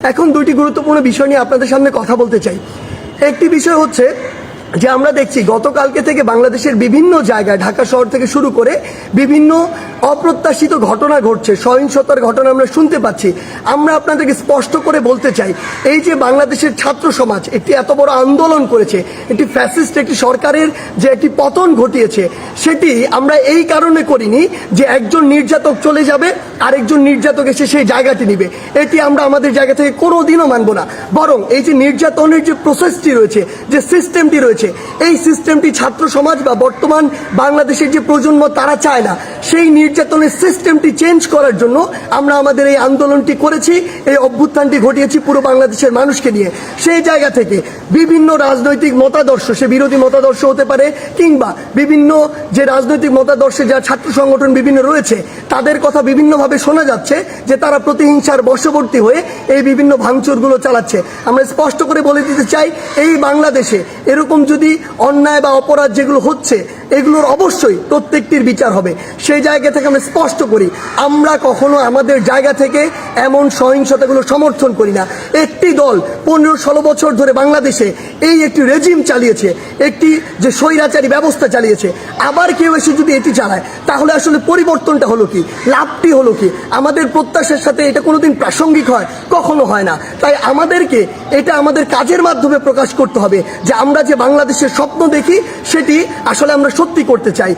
এখন দুইটি গুরুত্বপূর্ণ বিষয় নিয়ে আপনাদের সামনে কথা বলতে চাই। একটি বিষয় হচ্ছে যে আমরা দেখছি গতকালকে থেকে বাংলাদেশের বিভিন্ন জায়গায়, ঢাকা শহর থেকে শুরু করে বিভিন্ন অপ্রত্যাশিত ঘটনা ঘটছে, সহিংসতার ঘটনা আমরা শুনতে পাচ্ছি। আমরা আপনাদেরকে স্পষ্ট করে বলতে চাই, এই যে বাংলাদেশের ছাত্র সমাজ একটি এত বড় আন্দোলন করেছে, একটি ফ্যাসিস্ট, একটি সরকারের যে একটি পতন ঘটিয়েছে, সেটি আমরা এই কারণে করিনি যে একজন নির্যাতক চলে যাবে, আরেকজন নির্যাতক এসে সেই জায়গাটি নিবে। এটি আমরা আমাদের জায়গা থেকে কোনো দিনও মানব না। বরং এই যে নির্যাতনের যে প্রসেসটি রয়েছে, যে সিস্টেমটি রয়েছে এই সিস্টেমটি ছাত্র সমাজ বা বর্তমান বাংলাদেশের যে প্রজন্ম, তারা চায় না। সেই নির্যাতনের সিস্টেমটি চেঞ্জ করার জন্য আমরা আমাদের এই আন্দোলনটি করেছি, এই অভ্যুত্থানটি ঘটিয়েছি পুরো বাংলাদেশের মানুষকে নিয়ে। সেই জায়গা থেকে বিভিন্ন রাজনৈতিক মতাদর্শ, সে বিরোধী মতাদর্শ হতে পারে কিংবা বিভিন্ন যে রাজনৈতিক মতাদর্শে যা ছাত্র সংগঠন বিভিন্ন রয়েছে, তাদের কথা বিভিন্নভাবে শোনা যাচ্ছে যে তারা প্রতিহিংসার বশবর্তী হয়ে এই বিভিন্ন ভাঙচুরগুলো চালাচ্ছে। আমরা স্পষ্ট করে বলে দিতে চাই, এই বাংলাদেশে এরকম যদি অন্যায় বা অপরাধ যেগুলো হচ্ছে, এগুলোর অবশ্যই প্রত্যেকটির বিচার হবে। সেই জায়গা থেকে আমরা স্পষ্ট করি, আমরা কখনো আমাদের জায়গা থেকে এমন সহিংসতাগুলো সমর্থন করি না। একটি দল পনেরো ষোলো বছর ধরে বাংলাদেশে এই একটি রেজিম চালিয়েছে, একটি যে স্বৈরাচারী ব্যবস্থা চালিয়েছে। আবার কেউ এসে যদি এটি চালায়, তাহলে আসলে পরিবর্তনটা হলো কি? লাভটি হলো কি? আমাদের প্রত্যাশার সাথে এটা কোনোদিন প্রাসঙ্গিক হয়? কখনো হয় না। তাই আমাদেরকে এটা আমাদের কাজের মাধ্যমে প্রকাশ করতে হবে যে আমরা যে বাংলাদেশের স্বপ্ন দেখি, সেটি আসলে আমরা সত্যি করতে চাই।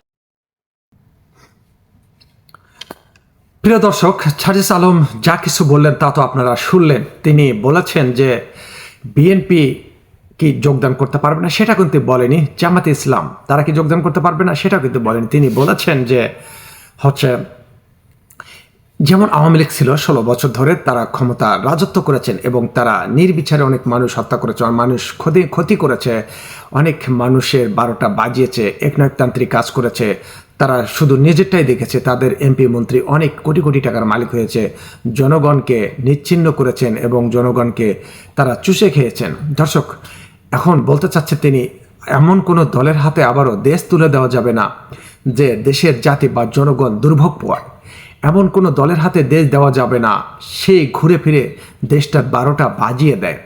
প্রিয় দর্শক ছাজিস আলম যা কিছু বললেন তা তো আপনারা শুনলেন। তিনি বলেছেন যে বিএনপি কি যোগদান করতে পারবে না, সেটা কিন্তু বলেনি জামাতে ইসলাম। তারা কি যোগদান করতে পারবে না সেটা কিন্তু বলেনি। তিনি বলেছেন যে হচ্ছে যেমন আওয়ামী লীগ ছিল ষোলো বছর ধরে, তারা ক্ষমতা রাজত্ব করেছেন এবং তারা নির্বিচারে অনেক মানুষ হত্যা করেছে মানুষ ক্ষতি ক্ষতি করেছে, অনেক মানুষের বারোটা বাজিয়েছে, একনায়কতান্ত্রিক কাজ করেছে, তারা শুধু নিজেরটাই দেখেছে, তাদের এমপি, মন্ত্রী অনেক কোটি কোটি টাকার মালিক হয়েছে, জনগণকে নিচ্ছিন্ন করেছেন এবং জনগণকে তারা চুষে খেয়েছেন। দর্শক, এখন বলতে চাচ্ছে তিনি, এমন কোনো দলের হাতে আবারও দেশ তুলে দেওয়া যাবে না যে দেশের জাতি বা জনগণ দুর্ভোগ পোয়ায়। এমন কোনো দলের হাতে দেশ দেওয়া যাবে না। সে ঘুরে ফিরে দেশটা বারোটা বাজিয়ে দেয়।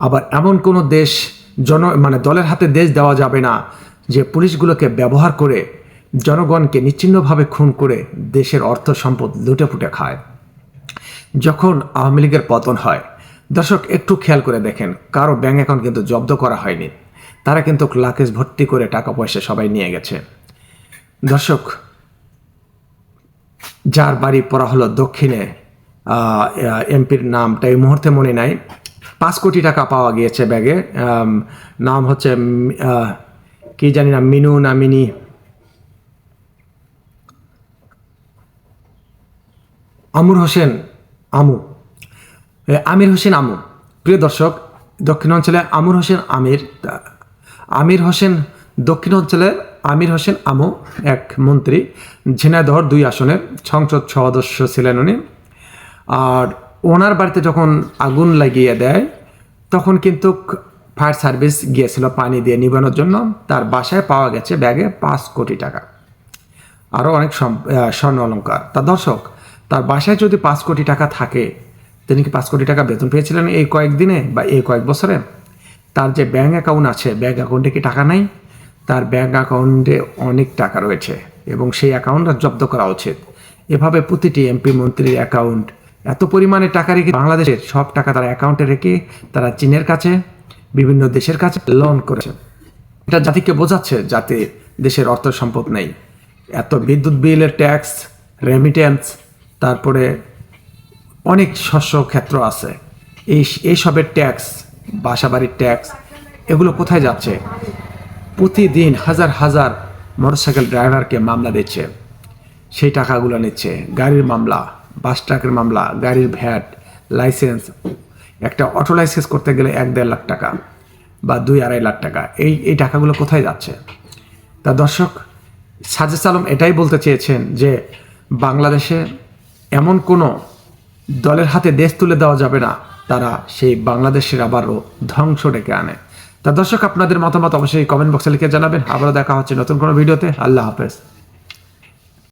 আবার এমন কোনো দেশ জন মানে দলের হাতে দেশ দেওয়া যাবে না যে পুলিশগুলোকে ব্যবহার করে জনগণকে নিচ্ছিন্নভাবে খুন করে দেশের অর্থ সম্পদ লুটে ফুটে খায়। যখন আওয়ামী লীগের পতন হয়, দর্শক একটু খেয়াল করে দেখেন, কারও ব্যাঙ্ক অ্যাকাউন্ট কিন্তু জব্দ করা হয়নি। তারা কিন্তু লাকেজ ভর্তি করে টাকা পয়সা সবাই নিয়ে গেছে। দর্শক যার বাড়ি পড়া হলো দক্ষিণে এমপির নামটা এই মুহূর্তে মনে নাই। পাঁচ কোটি টাকা পাওয়া গিয়েছে ব্যাগে। নাম হচ্ছে কি জানি না, মিনু না মিনি আমুর হোসেন আমু। আমির হোসেন আমু। প্রিয় দর্শক, দক্ষিণ অঞ্চলে আমির হোসেন আমির আমির হোসেন দক্ষিণ অঞ্চলের আমির হোসেন আমু, এক মন্ত্রী, ঝিনাইদহর দুই আসনের সংসদ সদস্য ছিলেন উনি। আর ওনার বাড়িতে যখন আগুন লাগিয়ে দেয়, তখন কিন্তু ফায়ার সার্ভিস গিয়েছিল পানি দিয়ে নিবানোর জন্য। তার বাসায় পাওয়া গেছে ব্যাগে পাঁচ কোটি টাকা। আরও অনেক স্বর্ণ অলঙ্কার তা দর্শক, তার বাসায় যদি পাঁচ কোটি টাকা থাকে, তিনি কি পাঁচ কোটি টাকা বেতন পেয়েছিলেন এই কয়েকদিনে বা এই কয়েক বছরে? তার যে ব্যাঙ্ক অ্যাকাউন্ট আছে ব্যাঙ্ক অ্যাকাউন্টে কি টাকা নাই? তার ব্যাঙ্ক অ্যাকাউন্টে অনেক টাকা রয়েছে এবং সেই অ্যাকাউন্টটা জব্দ করা উচিত। এভাবে প্রতিটি এমপি মন্ত্রীর অ্যাকাউন্ট এত পরিমাণে টাকা রেখে বাংলাদেশের সব টাকা তারা অ্যাকাউন্টে রেখে তারা চীনের কাছে, বিভিন্ন দেশের কাছে লোন করেছে। এটা জাতিকে বোঝাচ্ছে যাতে দেশের অর্থ সম্পদ নেই। এত বিদ্যুৎ বিলের ট্যাক্স রেমিটেন্স তারপরে অনেক শস্য ক্ষেত্র আছে। এই, এইসবের ট্যাক্স বাসাবাড়ির ট্যাক্স এগুলো কোথায় যাচ্ছে? প্রতিদিন হাজার হাজার মোটরসাইকেল ড্রাইভারকে মামলা দিচ্ছে। সেই টাকাগুলো নিচ্ছে। গাড়ির মামলা, বাস ট্রাকের মামলা, গাড়ির ভ্যাট, লাইসেন্স। একটা অটো লাইসেন্স করতে গেলে এক দেড় লাখ টাকা বা দুই আড়াই লাখ টাকা। এই এই টাকাগুলো কোথায় যাচ্ছে? তা দর্শক সাজেস আলম এটাই বলতে চেয়েছেন যে বাংলাদেশে এমন কোনো দলের হাতে দেশ তুলে দেওয়া যাবে না। তারা সেই বাংলাদেশের আবারও ধ্বংস ডেকে আনে। তা দর্শক, আপনাদের মতামত অবশ্যই কমেন্ট বক্সে লিখে জানাবেন। আবারও দেখা হচ্ছে নতুন কোনো ভিডিওতে। আল্লাহ হাফেজ।